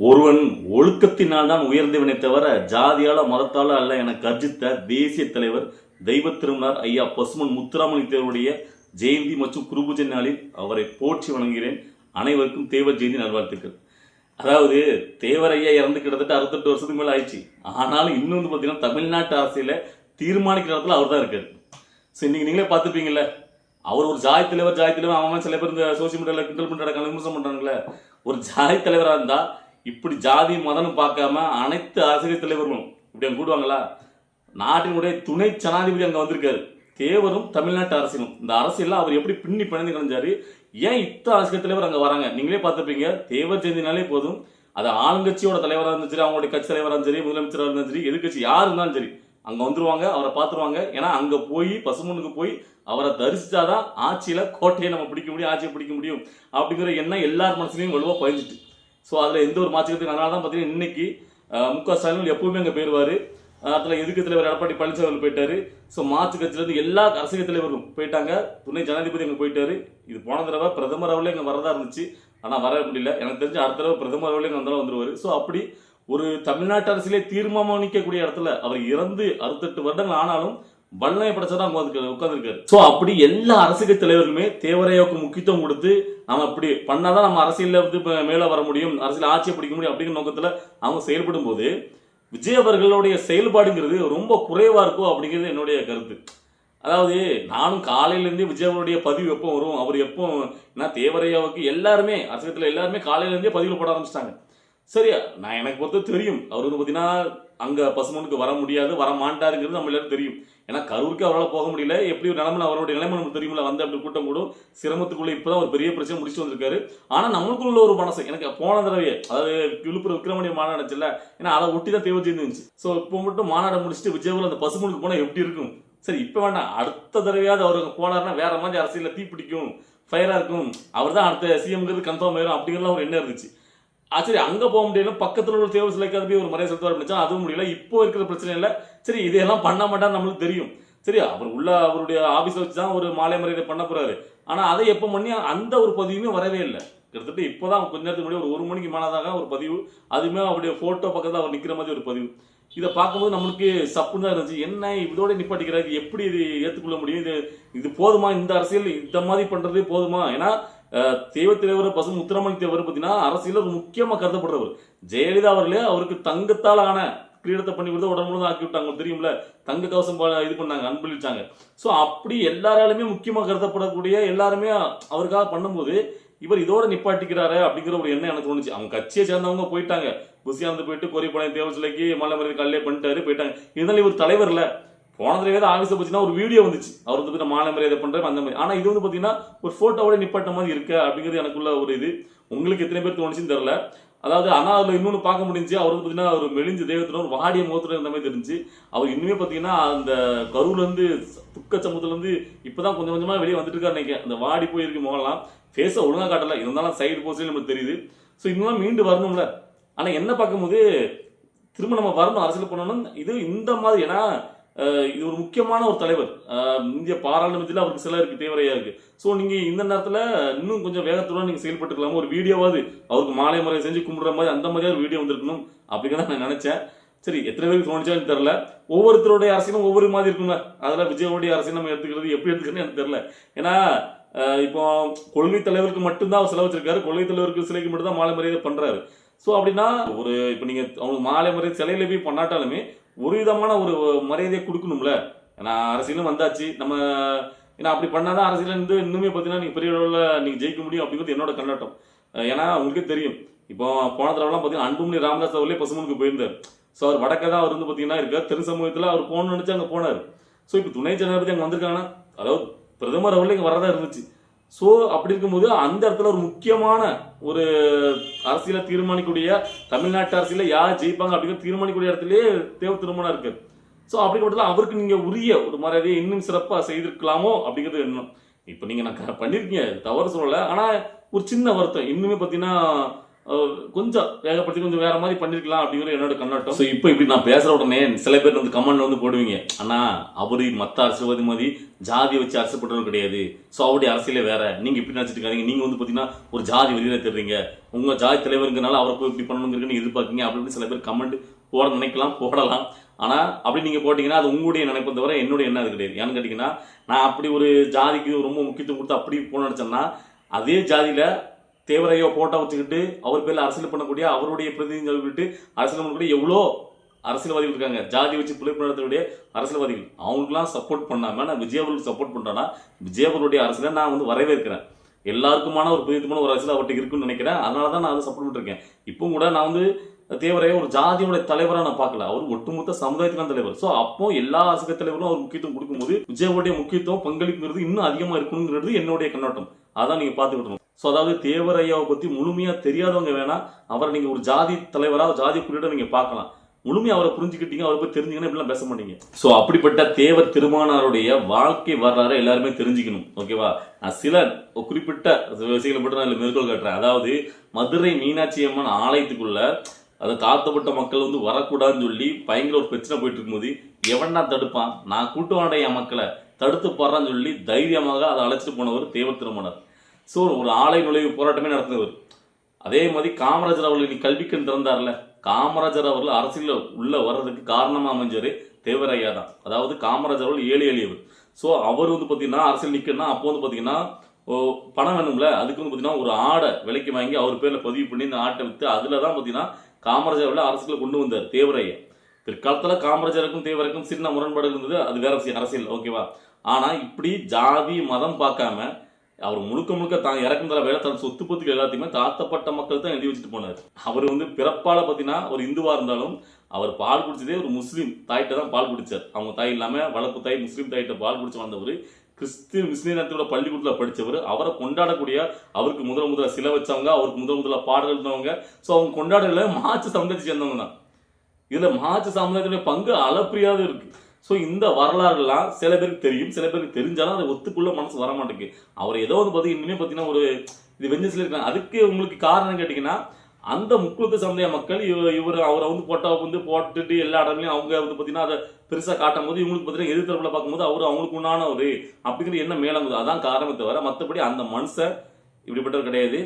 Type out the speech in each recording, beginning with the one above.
ஒருவன் ஒழுக்கத்தினால் தான் உயர்ந்தவனே தவிர ஜாதியால மதத்தால அல்ல என கர்ஜித்த தேசிய தலைவர் தெய்வ திருமணர் ஐயா பசுமன் முத்துராமலிங்க தேவருடைய ஜெயந்தி மற்றும் குருபூஜை நாளில் அவரை போற்றி வணங்குகிறேன். அனைவருக்கும் தேவர் ஜெயந்தி நல்வாழ்த்துக்கள். அதாவது தேவர் ஐயா இறந்து கிட்டத்தட்ட அறுபத்தெட்டு வருஷத்துக்கு மேலே ஆயிடுச்சு. ஆனாலும் இன்னும் வந்து பார்த்தீங்கன்னா தமிழ்நாட்டு அரசியல தீர்மானிக்கிற இடத்துல அவர் தான் இருக்காரு. ஸோ இன்னைக்கு நீங்களே பார்த்துப்பீங்கல்ல அவர் ஒரு ஜாய் தலைவர் ஜாய் தலைவர் அவன் சில பேர் இந்த சோசியல் மீடியாவில் கிண்டல் பண்ணுறாங்க விமர்சனம் பண்ணுறாங்களே ஒரு ஜாய் தலைவராக இருந்தால் இப்படி ஜாதி மதம்னு பார்க்காம அனைத்து அரசியல் தலைவர்களும் இப்படி கூடுவாங்களா? நாட்டினுடைய துணை ஜனாதிபதி அங்கே வந்திருக்காரு. தேவரும் தமிழ்நாட்டு அரசியலும். இந்த அரசியலில் அவர் எப்படி பின்னி பிணைந்து கிடந்தாரு ஏன் இத்த அரசியல் தலைவர் அங்கே வராங்க? நீங்களே பார்த்துருப்பீங்க. தேவர் ஜெயந்தினாலே போதும். அது ஆளுங்கட்சியோட தலைவராக இருந்தாலும் சரி அவங்களுடைய கட்சி தலைவராக இருந்தாலும் சரி முதலமைச்சராக இருந்தாலும் சரி எதிர்கட்சி யார் இருந்தாலும் சரி அங்கே வந்துருவாங்க அவரை பார்த்துருவாங்க. ஏன்னா அங்கே போய் பசுமனுக்கு போய் அவரை தரிசித்தாதான் ஆட்சியில் கோட்டையை நம்ம பிடிக்க முடியும் ஆட்சியை பிடிக்க முடியும் அப்படிங்கிற எண்ணம் எல்லார் மனசுலையும் வலுவாக பதிஞ்சிட்டு. ஸோ அதில் எந்த ஒரு மாற்றத்துக்கு அதனால தான் பார்த்தீங்கன்னா இன்னைக்கு முக ஸ்டாலின் எப்பவுமே அங்கே போயிடுவார் அதில் எதிர்க்க தலைவர் எடப்பாடி பழனிசாமி போயிட்டார். ஸோ மாற்று கட்சியிலேருந்து எல்லா அரசியல் தலைவரும் போயிட்டாங்க. துணை ஜனாதிபதி அங்கே போயிட்டார். இது போன தடவை பிரதமர் அவர்களே இங்கே வரதா இருந்துச்சு. ஆனால் வர முடியல. எனக்கு தெரிஞ்சு அடுத்த தடவை பிரதமர் அவர்களே இங்கே வந்தாலும் வந்துடுவார் ஸோ அப்படி ஒரு தமிழ்நாட்டு அரசியலே தீர்மானிக்கக்கூடிய இடத்துல அவர் இறந்து அறுபத்தெட்டு வருடங்கள் ஆனாலும் வல்லமை படைச்சதான் உட்காந்துருக்காரு. ஸோ அப்படி எல்லா அரசியல் தலைவர்களுமே தேவரையாவுக்கு முக்கியத்துவம் கொடுத்து நம்ம இப்படி பண்ணாதான் நம்ம அரசியலில் வந்து இப்போ மேல வர முடியும் அரசியல் ஆட்சியை பிடிக்க முடியும் அப்படிங்கிற நோக்கத்துல அவங்க செயல்படும் போது விஜய் அவர்களுடைய செயல்பாடுங்கிறது ரொம்ப குறைவா இருக்கும் அப்படிங்கிறது என்னுடைய கருத்து. அதாவது நானும் காலையிலேருந்தே விஜய் அவருடைய பதிவு எப்போ வரும் அவர் எப்போ ஏன்னா தேவரையாவுக்கு எல்லாருமே அரசியத்தில் எல்லாருமே காலையிலேருந்தே பதிவில் போட ஆரம்பிச்சிட்டாங்க. சரியா? நான் எனக்கு பொறுத்த தெரியும். அவர் வந்து பார்த்தீங்கன்னா அங்கே பசுமனுக்கு வர முடியாது வர மாட்டாருங்கிறது நம்ம எல்லாரும் தெரியும். ஏன்னா கரூருக்கு அவரால் போக முடியல. எப்படி ஒரு நிலைமை அவருடைய நிலைமை நமக்கு தெரியுமில்ல வந்து அப்படி கூட்டம் கூடும். இப்போ தான் ஒரு பெரிய பிரச்சனை முடிச்சு வந்திருக்காரு. ஆனால் நம்மளுக்குள்ள ஒரு மனசு. எனக்கு போன தடவையே அதாவது விழுப்புரம் விக்ரமணிய மாநாடு நடந்துச்சுல்ல ஏன்னா அதை ஒட்டி தான் தேவை இருந்துச்சு ஸோ இப்போ மட்டும் மாநாடு முடிச்சுட்டு விஜயபுரம் அந்த பசுமனுக்கு போனால் எப்படி இருக்கும்? சரி இப்போ வேண்டாம். அடுத்த தடவையாவது அவர் போனார்னா வேற மாதிரி அரசியலில் தீ பிடிக்கும் ஃபயராக இருக்கும். அவர் தான் அடுத்த சிஎம்ங்கிறது கன்ஃபார்ம் ஆயிரும் அப்படிங்கிறலாம் ஒரு எண்ணம் இருந்துச்சு. சரி அங்க போக முடியல பக்கத்தில் உள்ள தேவ சிலைக்கு அது போய் ஒரு மரியாதை செலுத்துவார் நினைச்சா அதுவும் முடியல. இப்போ இருக்கிற பிரச்சனை இல்லை சரி இதையெல்லாம் பண்ண மாட்டான்னு நம்மளுக்கு தெரியும். சரி அவர் உள்ள அவருடைய ஆஃபீஸை வச்சு தான் ஒரு மாலை மரியாதை பண்ண போறாரு. ஆனால் அதை எப்போ பண்ணி அந்த ஒரு பதிவுமே வரவே இல்லை. கிட்டத்தட்ட இப்போதான் கொஞ்ச நேரத்துக்கு முன்னாடி ஒரு ஒரு மணிக்கு மேலாதாக ஒரு பதிவு. அதுவுமே அவருடைய ஃபோட்டோ பக்கத்தில் அவர் நிற்கிற மாதிரி ஒரு பதிவு. இதை பார்க்கும்போது நம்மளுக்கு சப்புன்னு தான் இருந்துச்சு. என்ன இதோட நிப்பாட்டிக்கிறாரு? எப்படி இது ஏற்றுக்கொள்ள முடியும்? இது இது போதுமா? இந்த அரசியல் இந்த மாதிரி பண்ணுறது போதுமா? ஏன்னா அஹ், பசு முத்துராமலிங்க தேவர் பார்த்தீங்கன்னா அரசியல ஒரு முக்கியமாக கருதப்படுறவர். ஜெயலலிதா அவர்களே அவருக்கு தங்கத்தால் ஆன கிரீடத்தை பண்ணி கொடுத்து உடம்பு தான் ஆக்கி விட்டாங்க. தெரியும்ல? தங்க கவசம் இது பண்ணாங்க அன்பளிச்சாங்க. ஸோ அப்படி எல்லாராலுமே முக்கியமாக கருதப்படக்கூடிய எல்லாருமே அவருக்காக பண்ணும்போது இவர் இதோட நிப்பாட்டிக்கிறாரு அப்படிங்கிற ஒரு எண்ணம் எனக்கு தோணுச்சு. அவங்க கட்சியை சேர்ந்தவங்க போயிட்டாங்க. குசியாந்து போயிட்டு கோரிப்பாளையம் தேவர் சிலைக்கு மலை மருந்து கல்லே பண்ணிட்டாரு போயிட்டாங்க. இருந்தாலும் இவர் தலைவர் போன தடவை தான் ஆஃபீஸில் பார்த்தீங்கன்னா ஒரு வீடியோ வந்துச்சு. அவர் வந்து நான் மாலை மரியாதை பண்ணுறேன் அந்த மாதிரி. ஆனால் இது வந்து பார்த்தீங்கன்னா ஒரு ஃபோட்டோவோட நிப்பாட்ட மாதிரி இருக்கு அப்படிங்கிறது எனக்குள்ள ஒரு இது. உங்களுக்கு எத்தனை பேர் தோணுச்சுன்னு தெரில அதாவது ஆனால் அதில் இன்னொன்று பார்க்க முடிஞ்சு அவர் வந்து பார்த்தீங்கன்னா ஒரு மெலிஞ்சு தெய்வத்தில் ஒரு வாடிய முகத்தில் இருந்த மாதிரி தெரிஞ்சு அவர் இன்னுமே பார்த்தீங்கன்னா அந்த கருவிலேருந்து துக்க சமூகத்துல இப்போ தான் கொஞ்சம் கொஞ்சமாக வெளியே வந்துட்டு இருக்காரு நினைக்கிறேன். அந்த வாடி போயிருக்கு முகம்லாம். ஃபேஸை ஒழுங்காக காட்டலை. இருந்தாலும் சைடு போஸ்ட்லேயும் நமக்கு தெரியுது. ஸோ இன்னும் மீண்டு வரணும்ல. ஆனால் என்ன பார்க்கும்போது திரும்ப நம்ம வரணும் அரசியல் பண்ணணும் இது இந்த மாதிரி. ஏன்னா இவர் இது ஒரு முக்கியமான ஒரு தலைவர். இந்திய பாராளுமன்றத்தில் அவருக்கு சில இருக்குது தேவரையாக இருக்குது ஸோ நீங்கள் இந்த நேரத்தில் இன்னும் கொஞ்சம் வேகத்துடன் நீங்கள் செயல்பட்டுக்கலாம் ஒரு வீடியோவாவது அவருக்கு மாலை முறை செஞ்சு கும்பிட்ற மாதிரி அந்த மாதிரி ஒரு வீடியோ வந்திருக்கணும் அப்படிங்கிறத நான் நினச்சேன். சரி எத்தனை பேருக்கு தோணுச்சான்னு தெரில ஒவ்வொருத்தருடைய அரசியலும் ஒவ்வொரு மாதிரி இருக்குங்க. அதில் விஜயோடைய அரசியல் நம்ம எடுத்துக்கிறது எப்படி எடுத்துக்கிறதுன்னு எனக்கு தெரில ஏன்னா இப்போ கொள்கை தலைவருக்கு மட்டும்தான் அவர் செலவச்சிருக்காரு கொள்கை தலைவருக்கு சிலைக்கு மட்டும்தான் மாலை மரியாதை பண்ணுறாரு ஸோ அப்படின்னா ஒரு இப்போ நீங்கள் அவங்களுக்கு மாலை மரியாதை சிலையில போய் பண்ணாட்டாலுமே ஒரு விதமான ஒரு மரியாதையை கொடுக்கணும்ல? ஏன்னா அரசியலும் வந்தாச்சு. நம்ம ஏன்னா அப்படி பண்ணாதான் அரசியல் இருந்து இன்னுமே பார்த்தீங்கன்னா நீங்கள் பெரிய அளவில் நீங்கள் ஜெயிக்க முடியும் அப்படிங்கிறது என்னோட கண்ணோட்டம். ஏன்னா உங்களுக்கே தெரியும். இப்போ போன தடவைலாம் பார்த்தீங்கன்னா அன்புமணி ராமதாஸ் அவர்களே பசுமனுக்கு போயிருந்தார். ஸோ அவர் வடக்கே தான் அவர் வந்து பார்த்தீங்கன்னா இருக்கார். தெரு சமூகத்தில் அவர் போகணும்னு நினச்சி அங்கே போனார். ஸோ இப்போ துணை ஜனாதிபதி அங்கே வந்திருக்காங்கன்னா அதாவது பிரதமர் அவர்களே இங்கே வரதா இருந்துச்சு. ஸோ அப்படி இருக்கும்போது அந்த இடத்துல ஒரு முக்கியமான ஒரு அரசியலை தீர்மானிக்கக்கூடிய தமிழ்நாட்டு அரசியல யார் ஜெயிப்பாங்க அப்படிங்கிற தீர்மானிக்கூடிய இடத்துலயே தேவ திருமணம் இருக்கு. ஸோ அப்படிப்பட்டதுல அவருக்கு நீங்க உரிய ஒரு மரியாதையை இன்னும் சிறப்பாக செய்திருக்கலாமோ அப்படிங்கிறது எண்ணம். இப்போ நீங்க நான் க- தவறு சொல்லலை. ஆனால் ஒரு சின்ன வருத்தம். இன்னுமே பார்த்தீங்கன்னா கொஞ்சம் வேகப்படுத்தி கொஞ்சம் வேற மாதிரி பண்ணிருக்கலாம் அப்படிங்கிற என்னோட கண்ணோட்டம். ஸோ இப்போ இப்படி நான் பேசுற உடனே சில பேர் வந்து கமெண்ட் வந்து போடுவீங்க. ஆனா அவரு மத்த அரசியல்வாதி மாதிரி ஜாதியை வச்சு அரசு பண்றவர் கிடையாது. ஸோ அவருடைய அரசியலே வேற. நீங்க இப்படி நினைச்சிட்டு இருக்காதீங்க. நீங்க வந்து பாத்தீங்கன்னா ஒரு ஜாதி வெளியில தெரிறீங்க உங்க ஜாதி தலைவருங்கிறனால அவரை போய் இப்படி பண்ணணுங்கிறதுன்னு எதிர்பார்க்கீங்க அப்படின்னு சில பேர் கமெண்ட் போட நினைக்கலாம் போடலாம். ஆனா அப்படி நீங்க போட்டீங்கன்னா அது உங்களுடைய நினைப்பை தவிர என்னுடைய எண்ணம் அது கிடையாது. ஏன்னு கேட்டீங்கன்னா நான் அப்படி ஒரு ஜாதிக்கு ரொம்ப முக்கியத்துவம் கொடுத்து அப்படி போன நினைச்சேன்னா அதே ஜாதியில தேவரையோ போட்டோ வச்சுக்கிட்டு அவர் பேர்ல அரசியல் பண்ணக்கூடிய அவருடைய பிரதிநிதிகள் விட்டு அரசியல் பண்ணக்கூடிய எவ்வளோ அரசியல்வாதிகள் இருக்காங்க? ஜாதி வச்சு பிழைப்பு நடத்தக்கூடிய அரசியல்வாதிகள். அவங்களுக்குலாம் சப்போர்ட் பண்ணாம நான் விஜய் சப்போர்ட் பண்றேன்னா விஜயபுருடைய அரசியலை நான் வந்து வரவேற்கிறேன். எல்லாருக்குமான ஒரு புதியமான ஒரு அரசியல் அவர்கிட்ட இருக்குன்னு நினைக்கிறேன். அதனால தான் நான் அதை சப்போர்ட் பண்ணிருக்கேன் இப்போ கூட நான் வந்து தேவரைய ஒரு ஜாதியோட தலைவராக நான் பார்க்கல. அவர் ஒட்டுமொத்த சமுதாயத்துக்கான தலைவர். ஸோ அப்போ எல்லா அரசியல் தலைவரும் அவர் முக்கியத்துவம் கொடுக்கும்போது விஜயவுடைய முக்கியத்துவம் பங்களிப்புங்கிறது இன்னும் அதிகமாக இருக்கணுங்கிறது என்னுடைய கண்ணோட்டம். அதான் நீங்கள் பார்த்துக்கிட்டணும். ஸோ அதாவது தேவரையாவை பற்றி முழுமையாக தெரியாதவங்க வேணால் அவரை நீங்கள் ஒரு ஜாதி தலைவராக ஜாதி குறியீடாக நீங்கள் பார்க்கலாம். முழுமையாக அவரை புரிஞ்சுக்கிட்டீங்க அவரை போய் தெரிஞ்சுக்கணும் இப்படிலாம் பேச மாட்டீங்க. ஸோ அப்படிப்பட்ட தேவர் திருமானாருடைய வாழ்க்கை வரலாறு எல்லாருமே தெரிஞ்சுக்கணும் ஓகேவா நான் சில குறிப்பிட்ட விஷயங்களை மட்டும் நான் இதுல மேற்கோள் காட்டுறேன். அதாவது மதுரை மீனாட்சி அம்மன் ஆலயத்துக்குள்ள அது தாழ்த்தப்பட்ட மக்கள் வந்து வரக்கூடாதுன்னு சொல்லி பயங்கர ஒரு பிரச்சனை போயிட்டு இருக்கும்போது எவன்டா தடுப்பான்? நான் கூட்டுவாண்ட மக்களை. தடுத்து போடுறான்னு சொல்லி தைரியமாக அதை அழைச்சிட்டு போனவர் தேவர் திருமணர் ஸோ ஒரு ஆலை நுழைவு போராட்டமே நடத்தினவர் அதே மாதிரி காமராஜர் அவர்கள் கல்வி கல்விக்கண் திறந்தார்ல. காமராஜர் அவர்கள் அரசியலில் உள்ளே வர்றதுக்கு காரணமாக அமைஞ்சவர் தேவராயா தான். அதாவது காமராஜர் அவர்கள் ஏழை எளியவர். ஸோ அவர் வந்து பார்த்தீங்கன்னா அரசியல் நிற்கணும்னா அப்போ வந்து பார்த்தீங்கன்னா ஓ, பணம் வேணும்ல அதுக்கு வந்து பார்த்தீங்கன்னா ஒரு ஆடை விலைக்கு வாங்கி அவர் பேரில் பதிவு பண்ணி இந்த ஆட்டை விற்று அதில் தான் பார்த்தீங்கன்னா காமராஜர் அவர்கள் அரசியலில் கொண்டு வந்தார் தேவராயா. பிற்காலத்தில் காமராஜருக்கும் தேவருக்கும் சின்ன முரண்பாடு இருந்தது அது வேற அரசியல் ஓகேவா ஆனால் இப்படி ஜாதி மதம் பார்க்காம அவர் முழுக்க முழுக்க தான் இறக்கும் தர வேலை தன் சொத்து பத்துக்கு எல்லாத்தையுமே தாழ்த்தப்பட்ட மக்கள் தான் எழுதி வச்சுட்டு போனார். அவர் வந்து பிறப்பால பார்த்தீங்கன்னா ஒரு இந்துவாக இருந்தாலும் அவர் பால் குடிச்சதே ஒரு முஸ்லீம் தாயிட்ட தான் பால் குடிச்சார். அவங்க தாய் இல்லாமல் வளர்ப்பு தாய் முஸ்லீம் தாயிட்ட பால் குடிச்சு வந்தவர் கிறிஸ்து முஸ்லீனத்தோட பள்ளிக்கூடத்தில் படித்தவர் அவரை கொண்டாடக்கூடிய அவருக்கு முதல் முதல்ல சிலை வச்சவங்க அவருக்கு முதல் முதல்ல பாடல் இருந்தவங்க ஸோ அவங்க கொண்டாடல மாச்சு சமுதாயத்தை சேர்ந்தவங்க தான். இதில் மாச்சு சமுதாயத்துடைய பங்கு அளப்பிரியாவது இருக்குது ஸோ இந்த வரலாறுலாம் சில பேருக்கு தெரியும் சில பேருக்கு தெரிஞ்சாலும் அதை ஒத்துக்குள்ள மனசு வர மாட்டேங்குது அவர் ஏதோ வந்து பார்த்தீங்கன்னா இன்னுமே பார்த்தீங்கன்னா ஒரு இது வெஞ்சஸ்ல இருக்காங்க. அதுக்கு உங்களுக்கு காரணம் கேட்டிங்கன்னா அந்த முக்குழுக்கு சந்தைய மக்கள் இவ இவர் அவரை வந்து போட்டோ வந்து போட்டுட்டு எல்லா இடத்துலையும் அவங்க வந்து பார்த்தீங்கன்னா அதை பெருசாக காட்டும் போது இவங்களுக்கு பார்த்தீங்கன்னா எதிர்த்தரப்புல பார்க்கும்போது அவர் அவங்களுக்கு உண்டானவர். அப்படிங்கிற என்ன மேலங்குது. அதான் காரணத்தை தவிர மற்றபடி அந்த மனுஷன் இப்படிப்பட்டவர் கிடையாது.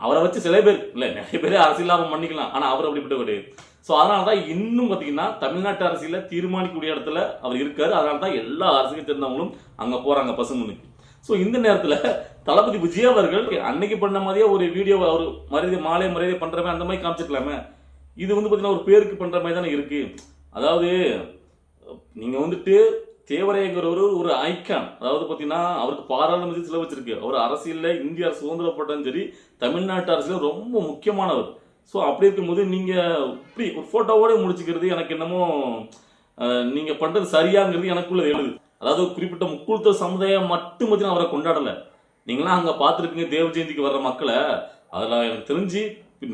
அவரை வச்சு சில பேர் இல்லை நிறைய பேர் அரசியல் லாபம் பண்ணிக்கலாம் ஆனால் அவர் அப்படிப்பட்டவர். கிடையாது ஸோ அதனால தான் இன்னும் பார்த்தீங்கன்னா தமிழ்நாட்டு அரசியலில் தீர்மானிக்கக்கூடிய இடத்துல அவர் இருக்காரு. அதனால தான் எல்லா அரசுக்கும் தெரிந்தவங்களும் அங்கே போகிறாங்க பசுமனுக்கு ஸோ இந்த நேரத்தில் தளபதி விஜய் அவர்கள் அன்னைக்கு பண்ண மாதிரியே ஒரு வீடியோ அவர் மரியாதை மாலை மரியாதை பண்ணுற மாதிரி அந்த மாதிரி காமிச்சிருக்கலாமே. இது வந்து பார்த்தீங்கன்னா ஒரு பேருக்கு பண்ணுற மாதிரி தானே இருக்குது அதாவது நீங்கள் வந்துட்டு தேவரையங்கிறவர் ஒரு ஐக்கான். அதாவது பார்த்தீங்கன்னா அவருக்கு பாராளுமன்ற சில வச்சிருக்கு. அவர் அரசியலில் இந்தியா அரசு சுதந்திரப்பட்டாலும் சரி தமிழ்நாட்டு அரசியல் ரொம்ப முக்கியமானவர். ஸோ அப்படி இருக்கும்போது நீங்கள் இப்படி ஒரு போட்டோவோட முடிச்சுக்கிறது எனக்கு என்னமோ நீங்கள் பண்ணுறது சரியாங்கிறது எனக்குள்ள எழுது. அதாவது குறிப்பிட்ட முக்குழுத்த சமுதாயம் மட்டும் பற்றி அவரை கொண்டாடலை. நீங்களாம் அங்கே பார்த்துருப்பீங்க தேவ ஜெயந்திக்கு வர்ற மக்களை. அதில் எனக்கு தெரிஞ்சு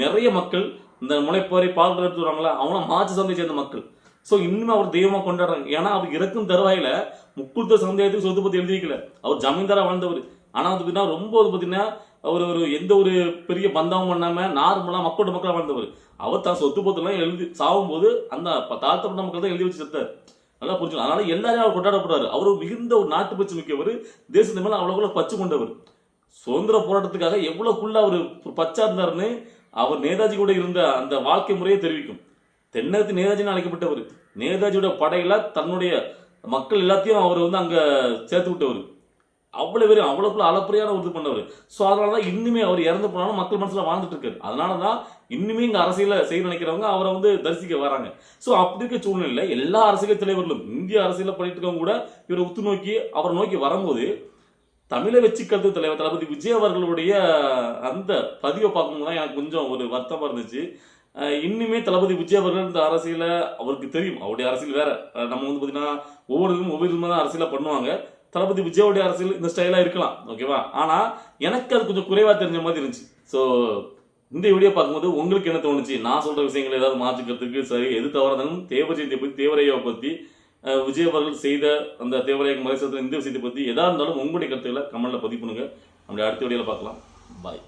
நிறைய மக்கள் இந்த முளைப்பாரி பால் எடுத்து வராங்களா அவங்களாம் மாற்று சந்தை சேர்ந்த மக்கள். ஸோ இன்னும் அவர் தெய்வமாக கொண்டாடுறாங்க. ஏன்னா அவர் இறக்கும் தருவாயில் முக்குழுத்த சமுதாயத்துக்கு சொத்து பற்றி எழுதிக்கல அவர் ஜமீன்தாராக வாழ்ந்தவர். ஆனால் வந்து பார்த்தீங்கன்னா ரொம்ப வந்து பார்த்தீங்கன்னா அவர் ஒரு எந்த ஒரு பெரிய பந்தமும் பண்ணாமல் நார்மலாக மக்களோட மக்களாக வாழ்ந்தவர். அவர் தான் சொத்து பத்தெல்லாம் எழுதி சாகும்போது அந்த தாழ்த்தப்பட்ட மக்கள் தான் எழுதி வச்சு செத்தார். நல்லா புரிஞ்சுக்கலாம் அதனால எல்லாரையும் அவர் கொண்டாடப்படுறாரு அவர் மிகுந்த ஒரு நாட்டு பச்சு மிக்கவர். தேசத்து மேலே அவ்வளோக்குள்ள பச்சு கொண்டவர். சுதந்திர போராட்டத்துக்காக எவ்வளவுக்குள்ள அவர் பச்சா இருந்தாருன்னு அவர் நேதாஜி கூட இருந்த அந்த வாழ்க்கை முறையை தெரிவிக்கும். தென்னகத்து நேதாஜின்னு அழைக்கப்பட்டவர். நேதாஜியோட படையில தன்னுடைய மக்கள் எல்லாத்தையும் அவர் வந்து அங்க சேர்த்து விட்டவர். அவ்வளவு பேரும் அவ்வளோக்குள்ள அளப்பறையான ஒரு இது பண்ணவர். ஸோ அதனால தான் இன்னுமே அவர் இறந்து போனாலும் மக்கள் மனசுல வாழ்ந்துட்டு இருக்காரு. அதனால தான் இன்னுமே இங்க அரசியல செய்ய நினைக்கிறவங்க அவரை வந்து தரிசிக்க வராங்க. ஸோ அப்படி இருக்க சூழ்நிலையில் எல்லா அரசியல் தலைவர்களும் இந்திய அரசியல பண்ணிட்டு இருக்கவங்க கூட இவரை உத்து நோக்கி அவரை நோக்கி வரும்போது தமிழை வச்சு கருத்து தலைவர் தளபதி விஜய் அவர்களுடைய அந்த பதிவை பார்க்கும்போது தான் எனக்கு கொஞ்சம் ஒரு வருத்தமா இருந்துச்சு. இன்னுமே தளபதி விஜய் அவர்கள் இந்த அரசியல அவருக்கு தெரியும். அவருடைய அரசியல் வேற. நம்ம வந்து பார்த்தீங்கன்னா ஒவ்வொரு இதுவும் ஒவ்வொரு விதமாக தான் பண்ணுவாங்க. தளபதி விஜயோடைய அரசியல் இந்த ஸ்டைலாக இருக்கலாம் ஓகேவா ஆனால் எனக்கு அது கொஞ்சம் குறைவாக தெரிஞ்ச மாதிரி இருந்துச்சு. ஸோ இந்த வீடியோ பார்க்கும்போது உங்களுக்கு என்ன தோணுச்சு? நான் சொல்கிற விஷயங்கள் ஏதாவது மாற்றிக்கிறதுக்கு சரி எது தவறாலும் தேவஜெயந்தியை பத்தி தேவரையாவை பற்றி அஹ், விஜய் அவர்கள் செய்த அந்த தேவரையாக மறைசத்தில் இந்த விஷயத்தை பற்றி எதாக இருந்தாலும் உங்களுடைய கருத்துக்களை கமெண்ட்ல பதிவு பண்ணுங்க. நம்மளுடைய அடுத்த வீடியோவில் பார்க்கலாம். பாய்